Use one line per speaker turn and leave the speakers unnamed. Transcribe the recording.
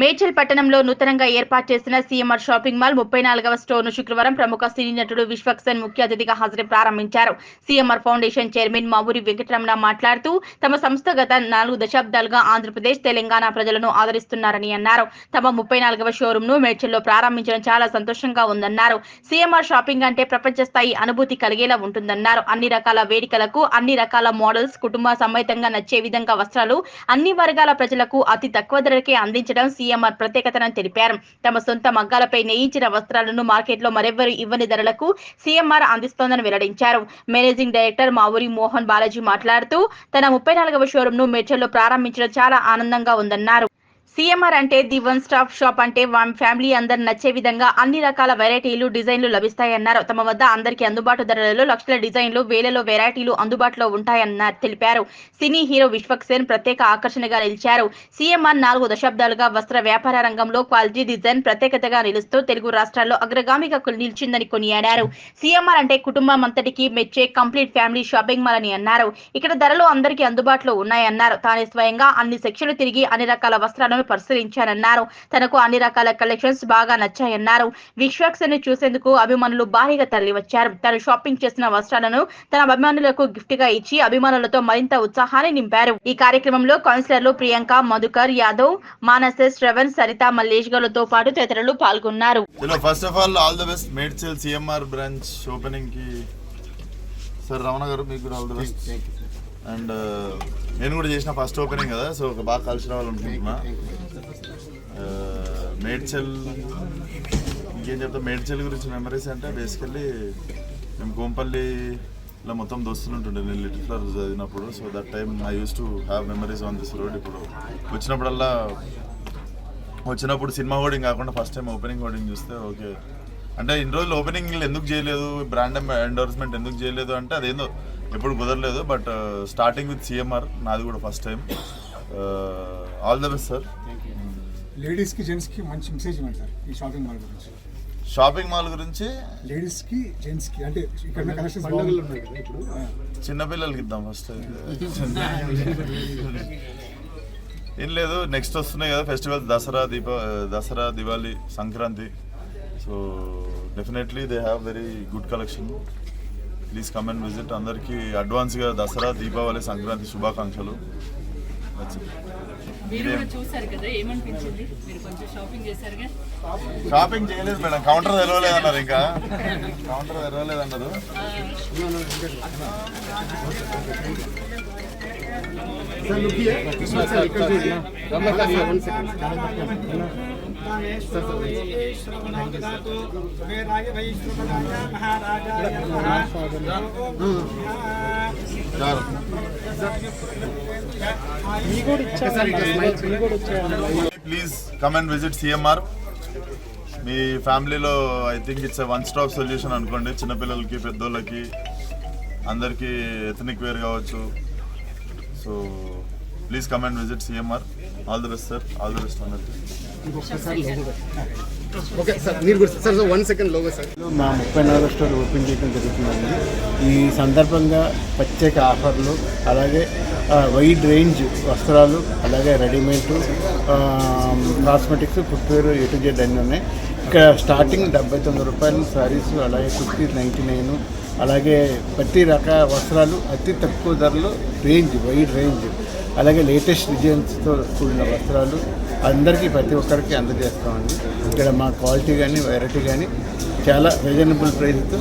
మేడ్చల్ పట్టణంలో నూతనంగా ఏర్పాటు చేసిన సీఎంఆర్ షాపింగ్ మాల్ ముప్పై నాలుగవ స్టోర్ను శుక్రవారం ప్రముఖ సినీ నటుడు విశ్వక్సన్ ముఖ్య అతిథిగా హాజరు ప్రారంభించారు. CMR foundation chairman Mavuri Venkataramana మాట్లాడుతూ తమ సంస్థ గత నాలుగు దశాబ్దాలుగా ఆంధ్రప్రదేశ్ తెలంగాణ ప్రజలను ఆదరిస్తున్నారని అన్నారు. తమ ముప్పై నాలుగవ షోరూమ్ను మేడ్చల్లో ప్రారంభించడం చాలా సంతోషంగా ఉందన్నారు. సీఎంఆర్ షాపింగ్ అంటే ప్రపంచ స్థాయి అనుభూతి కలిగేలా ఉంటుందన్నారు. అన్ని రకాల వేడుకలకు అన్ని రకాల మోడల్స్ కుటుంబ సమేతంగా నచ్చే విధంగా వస్త్రాలు అన్ని వర్గాల ప్రజలకు అతి తక్కువ ధరకే అందించడం సీఎంఆర్ ప్రత్యేకతనని తెలిపారు. తమ సొంత మగ్గాలపై నేయించిన వస్త్రాలను మార్కెట్లో మరెవ్వరు ఇవ్వని ధరలకు సీఎంఆర్ అందిస్తోందని వెల్లడించారు. మేనేజింగ్ డైరెక్టర్ మావూరి మోహన్ బాలాజీ మాట్లాడుతూ తన ముప్పై నాలుగవ షోరూమ్ను మేడ్చల్లో ప్రారంభించడం చాలా ఆనందంగా ఉందన్నారు. సీఎంఆర్ అంటే ది వన్ స్టాప్ షాప్ అంటే వన్ ఫ్యామిలీ అందరు నచ్చే విధంగా అన్ని రకాల వెరైటీలు డిజైన్లు లభిస్తాయన్నారు. తమ వద్ద అందరికీ అందుబాటు ధరలలో లక్షల డిజైన్లు వేలలో వెరైటీలు అందుబాటులో ఉంటాయన్నారు తెలిపారు. సినీ హీరో విశ్వక్సేన్ ప్రత్యేక ఆకర్షణగా నిలిచారు. సీఎంఆర్ నాలుగు దశాబ్దాలుగా వస్త్ర వ్యాపార రంగంలో క్వాలిటీ డిజైన్ ప్రత్యేకతగా నిలుస్తూ తెలుగు రాష్ట్రాల్లో అగ్రగామిగా నిలిచిందని కొనియాడారు. సీఎంఆర్ అంటే కుటుంబం అంతటికి మెచ్చే కంప్లీట్ ఫ్యామిలీ షాపింగ్ మాల్ అని అన్నారు. ఇక్కడ ధరలు అందరికీ అందుబాటులో ఉన్నాయన్నారు. తానే స్వయంగా అన్ని సెక్షన్లు తిరిగి అన్ని రకాల వస్త్రాలను పరిశీలించానన్నారు. తనకు అన్ని రకాల కలెక్షన్స్ బాగా నచ్చాయన్నారు. విశ్వక్సేన్ చూసేందుకు అభిమానులు భారీగా తరలివచ్చారు. తను షాపింగ్ చేసిన వస్త్రాలను తన అభిమానులకు గిఫ్ట్గా ఇచ్చి అభిమానులతో మరింత ఉత్సాహాన్ని నింపారు. ఈ కార్యక్రమంలో కౌన్సిలర్లు ప్రియాంక మధుకర్ యాదవ్ మానస శ్రవణ్ సరిత మల్లేష్ గౌలతో పాటు తదితరులు పాల్గొన్నారు.
First of all all the best Medchal CMR branch ఓపెనింగ్కి. Sir Ramana garu మీకు కూడా ఆల్ ద బెస్ట్ అండ్ నేను కూడా చేసిన ఫస్ట్ ఓపెనింగ్ కదా సో ఒక బాగా కలిసి రావాలనుకుంటున్నా మేడ్చల్ ఇంకేం చెప్తా మేడ్చల్ గురించి మెమరీస్ అంటే బేసికల్లీ మేము గోంపల్లిలో మొత్తం దోస్తులు ఉంటుండే నేను లిటిల్ ఫ్లవర్ చదివినప్పుడు. So that time I use to have memories on this road ఇప్పుడు వచ్చినప్పుడల్లా వచ్చినప్పుడు సినిమా హోర్డింగ్ కాకుండా ఫస్ట్ టైం ఓపెనింగ్ హోర్డింగ్ చూస్తే ఓకే. అంటే ఇన్ని రోజులు ఓపెనింగ్ ఎందుకు చేయలేదు? బ్రాండ్ ఎండోర్స్మెంట్ ఎందుకు చేయలేదు? అంటే అదేందో ఎప్పుడు కుదరలేదు బట్ స్టార్టింగ్ విత్ సిఎంఆర్ నాది కూడా first time all the best sir
లేడీస్కి జెంట్స్కి మంచి మెసేజ్ ఇవ్వండి సార్ ఈ షాపింగ్ మాల్ గురించి.
షాపింగ్ మాల్ గురించి?
లేడీస్కి జెంట్స్కి అంటే ఇక్కడ కలెక్షన్స్ ఉన్నాయి కదా ఇప్పుడు?
చిన్నపిల్లలకి ఇద్దాం ఫస్ట్ ఏం లేదు నెక్స్ట్ వస్తున్నాయి కదా festival Dasara Deepa Dasara Diwali Sankranti. So definitely they have very good collection please come and visit అందరికీ అడ్వాన్స్గా దసరా దీపావళి సంక్రాంతి శుభాకాంక్షలు.
షాపింగ్
చేయలేదు మేడం. కౌంటర్ తెరవలేదు అన్నారు ఇంకా. Counter please come and visit CMR మీ ఫ్యామిలీలో I think it's one stop solution అనుకోండి. చిన్నపిల్లలకి పెద్దోళ్ళకి అందరికీ ఎథనిక్ వేర్ కావచ్చు. So please come and visit CMR. All the best sir all the best అందరికీ.
ఓకే సార్ మీరు కూడా sir one second logo sir.
మా ముప్పై నాలుగు స్టోర్ ఓపెన్ చేయడం జరుగుతుందండి. ఈ సందర్భంగా ప్రత్యేక ఆఫర్లు అలాగే వైడ్ రేంజ్ వస్త్రాలు అలాగే readymade cosmetics footwear A to Z అన్నీ ఉన్నాయి. ఇక్కడ స్టార్టింగ్ డెబ్బై తొమ్మిది రూపాయలు శారీస్ అలాగే కుర్తీ నైంటీ నైన్ అలాగే ప్రతి రకాల వస్త్రాలు అతి తక్కువ ధరలో రేంజ్ వైడ్ రేంజ్ అలాగే లేటెస్ట్ డిజైన్స్తో కూడిన వస్త్రాలు అందరికీ ప్రతి ఒక్కరికి అందజేస్తామండి. ఇక్కడ మా క్వాలిటీ కానీ వెరైటీ కానీ చాలా రీజనబుల్ ప్రైస్తో